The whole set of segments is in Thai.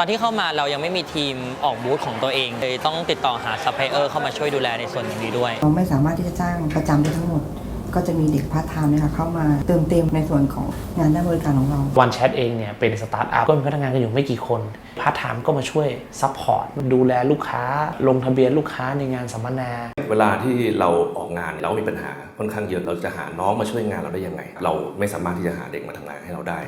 ตอนที่เข้ามาเรายังไม่มีทีมออกบูธของตัวเองเลยต้องติดต่อหาซัพพลายเออร์เข้ามาช่วยดูแลในส่วนนี้ด้วย เราไม่สามารถที่จะจ้างประจำได้ทั้งหมด ก็จะมีเด็กพาร์ทไทม์เนะคะเข้ามาเติมเต็มในส่วนของงานด้านบริการของเรา วันแชทเองเนี่ยเป็นสตาร์ทอัพก็มีพนักงานกันอยู่ไม่กี่คนพาร์ทไทม์ก็มาช่วยซัพพอร์ตดูแลลูกค้า ลงทะเบียนลูกค้าในงานสัมมนา เวลาที่เราออกงานเรามีปัญหาค่อนข้างเยอะเราจะหาน้องมาช่วยงานเราได้ยังไง เราไม่สามารถที่จะหาเด็กมาทำงานให้เราได้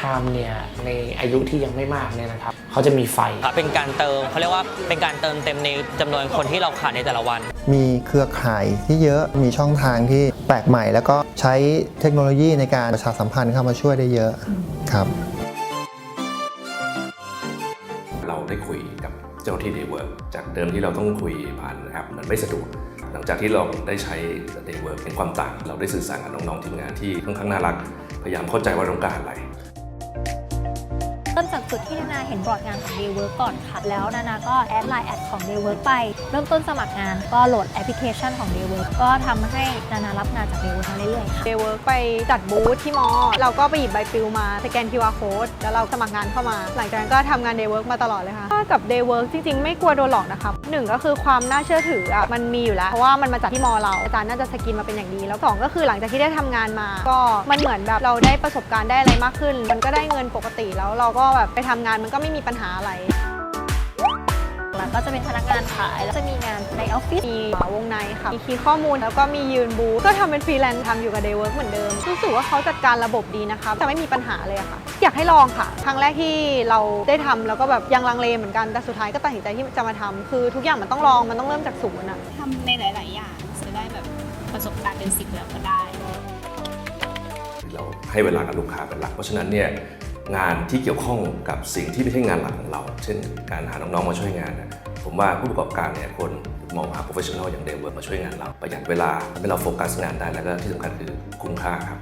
พาร์ทไทม์เนี่ยในอายุที่ยังไม่มากเนี่ยนะครับเขาจะมีไฟครับเป็นการเติมเขาเรียกว่าเป็นการเติมเต็มในจำนวนคนที่เราขาดในแต่ละวัน มีเครือข่ายที่เยอะมีช่องทางที่แปลกใหม่ แล้วก็ใช้เทคโนโลยีในการประชาสัมพันธ์เข้ามาช่วยได้เยอะครับ เราได้คุยกับเจ้าหน้าที่เดเวิร์กจากเดิมที่เราต้องคุยผ่านแอปมันไม่สะดวกหลังจากที่เราได้ใช้เดเวิร์กเป็นความต่าง เราได้สื่อสารกับน้องๆทีมงานที่ค่อนข้างน่ารัก พยายามเข้าใจว่าเราต้องการอะไร เริ่มจากจุดที่นานาเห็นบอร์ดงานของ Daywork ก่อนค่ะ แล้วนานาก็แอดไลน์แอดของ Daywork ไป เริ่มต้นสมัครงานก็โหลดแอปพลิเคชันของ Daywork ก็ทำให้นานารับงานจาก Daywork มาเรื่อยๆค่ะเดเวิร์กไปจัดบูธที่มอ เราก็ไปหยิบใบปลิวมาสแกน QR code แล้วเราสมัครงานเข้ามา หลังจากนั้นก็ทำงานเดเวิร์กมาตลอดเลยค่ะกับเดเวิร์กจริงๆ ไม่กลัวโดนหลอกนะคะหนึ่งก็คือความน่าเชื่อถืออะมันมีอยู่แล้ว เพราะว่ามันมาจากที่มอเราอาจารย์น่าจะสกรีนมาเป็นอย่างดี แล้วสองก็คือหลังจากที่ได้ทำงานมา ก็มันเหมือนแบบเราได้ประสบการณ์ได้อะไรมากขึ้น มันก็ได้เงินปกติแล้วเราก็แบบไปทำงานมันก็ไม่มีปัญหาอะไรแล้วก็จะเป็นพนักงานขาย แล้วจะมีงานในออฟฟิศ มีวงในค่ะ มีคีย์ข้อมูลแล้วก็มียืนบูธก็ทำเป็นฟรีแลนซ์ทำอยู่กับ Daywork เหมือนเดิม รู้สึกว่าเขาจัดการระบบดีนะคะจะไม่มีปัญหาเลยอะค่ะ อยากให้ลองค่ะ ครั้งแรกที่เราได้ทำแล้วก็แบบยังลังเลเหมือนกัน แต่สุดท้ายก็ตัดสินใจที่จะมาทำคือทุกอย่างมันต้องลอง มันต้องเริ่มจากศูนย์อะ ทำในหลาย ๆ อย่างจะได้แบบประสบการณ์เป็นสิบแล้วก็ได้ เราให้เวลากับลูกค้าเป็นหลัก เพราะฉะนั้นเนี่ย งานที่เกี่ยวข้องกับสิ่งที่ไม่ใช่งานหลักของเรา เช่น การหาน้องๆมาช่วยงานเนี่ยผมว่าผู้ประกอบการเนี่ยคนมองหาโปรเฟชชั่นอลอย่างเดเวิร์มาช่วยงานเรา ประหยัดเวลาทำให้เราโฟกัสงานได้แล้วก็ที่สำคัญคือคุ้มค่าครับ